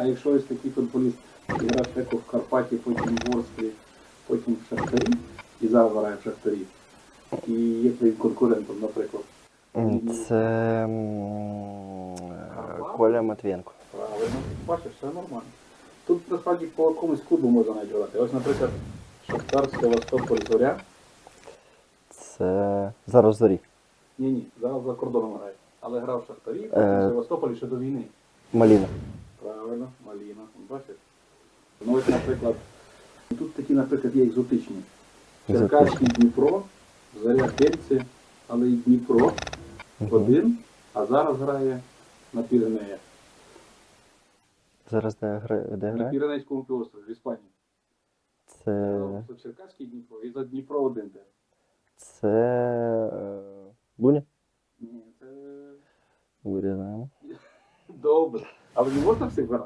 А якщо ось такий футболіст грав теку в Карпаті, потім в Ворсклі, потім в Шахтарі, і зараз грає в Шахтарі, і є твоїм конкурентом, наприклад. Це м, е, Коля Матвієнко. Правильно, бачиш, все нормально. Тут насправді по якомусь клубу можна навіть грати. Ось, наприклад, Шахтар, Севастополь, Зоря. Це зараз зорі. Ні, ні, зараз за кордоном грає. Але грав в Шахтарі, потім Е. в Севастополі ще до війни. Маліна. Правильно, Маліна. Бачиш? Ну ось, наприклад, тут такі, наприклад, є екзотичні. Черкаський Дніпро, Заря Кельці, але і Дніпро один, а зараз грає на Піренеях. Зараз де, гра... де На грає? Піренейському півострові в Іспанії. Це. Це Черкаський Дніпро і за Дніпро один де. Це. е, Буня? Ні, це Буря знаємо. добре. Але не можна всіх грати.